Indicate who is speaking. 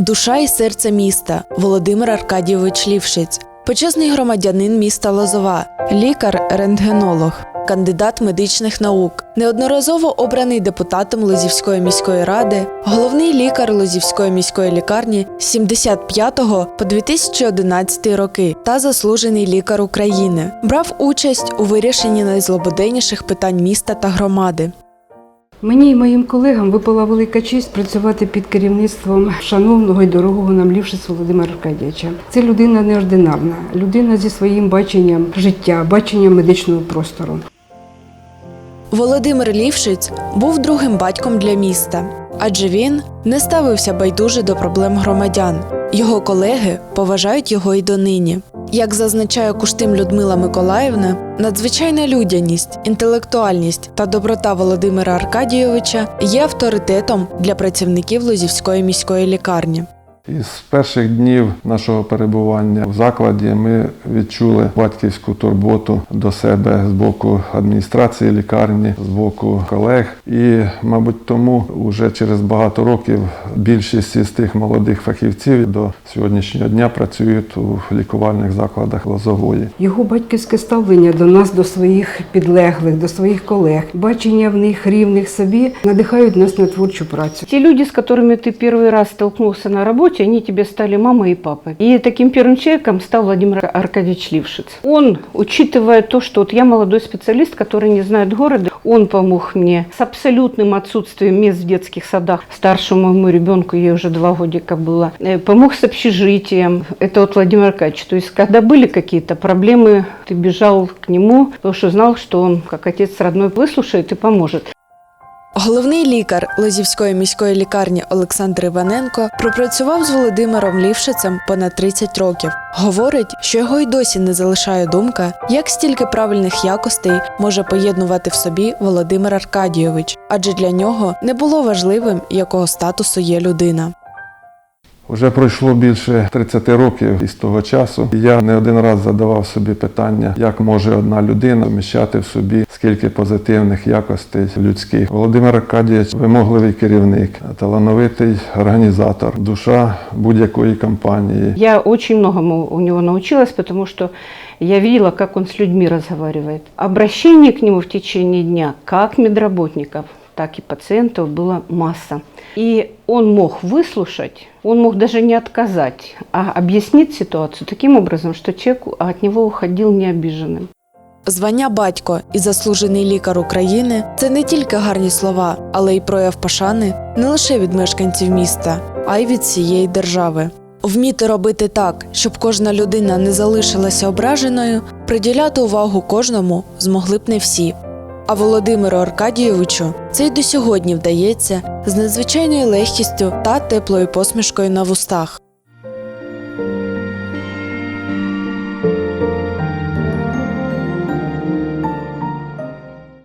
Speaker 1: душа і серце міста. Володимир Аркадійович Лівшиць, почесний громадянин міста Лозова, лікар-рентгенолог, кандидат медичних наук, неодноразово обраний депутатом Лозівської міської ради, головний лікар Лозівської міської лікарні з 75 по 2011 роки та заслужений лікар України. Брав участь у вирішенні найзлободенніших питань міста та громади.
Speaker 2: Мені і моїм колегам випала велика честь працювати під керівництвом шановного і дорогого нам Лівшиць Володимира Аркадійовича. Це людина неординарна, людина зі своїм баченням життя, баченням медичного простору.
Speaker 1: Володимир Лівшиць був другим батьком для міста, адже він не ставився байдуже до проблем громадян. Його колеги поважають його й донині. Як зазначає Куштим Людмила Миколаївна, надзвичайна людяність, інтелектуальність та доброта Володимира Аркадійовича є авторитетом для працівників Лозівської міської лікарні.
Speaker 3: Із перших днів нашого перебування в закладі ми відчули батьківську турботу до себе з боку адміністрації лікарні, з боку колег. І, мабуть, тому вже через багато років більшість із тих молодих фахівців до сьогоднішнього дня працюють у лікувальних закладах Лозової.
Speaker 2: Його батьківське ставлення до нас, до своїх підлеглих, до своїх колег, бачення в них рівних собі надихають нас на творчу працю.
Speaker 4: Те люди, с которыми ты первый раз столкнулся на работе, они тебе стали мамой и папой. И таким первым человеком стал Владимир Аркадьевич Лившиц. Он, учитывая то, что вот я молодой специалист, который не знает города, он помог мне с абсолютным отсутствием мест в детских садах. Старшему моему ребенку, ей уже два годика было, э, помог с общежитием. Это вот Владимир Аркадьевич. То есть, когда были какие-то проблемы, ты бежал к нему, потому что знал, что он, как отец родной, выслушает и поможет.
Speaker 1: Головний лікар Лозівської міської лікарні Олександр Іваненко пропрацював з Володимиром Лівшицем понад 30 років. Говорить, що його й досі не залишає думка, як стільки правильних якостей може поєднувати в собі Володимир Аркадійович, адже для нього не було важливим, якого статусу є людина.
Speaker 3: Уже пройшло більше 30 років із того часу. Я не один раз задавав собі питання, як може одна людина вміщати в собі скільки позитивних якостей людських. Володимир Аркадійович вимогливий керівник, талановитий організатор, душа будь-якої компанії.
Speaker 4: Я очень многому у него научилась, потому что я видела, как он с людьми разговаривает. Обращений к нему в течение дня, как медработников, так и пациентов, было масса. И он мог выслушать, он мог даже не отказать, а объяснить ситуацию таким образом, что человек от него уходил не обиженным.
Speaker 1: Звання батько і заслужений лікар України це не тільки гарні слова, але й прояв пошани не лише від мешканців міста, а й від всієї держави. Вміти робити так, щоб кожна людина не залишилася ображеною, приділяти увагу кожному змогли б не всі. А Володимиру Аркадійовичу це й до сьогодні вдається з надзвичайною легкістю та теплою посмішкою на вустах.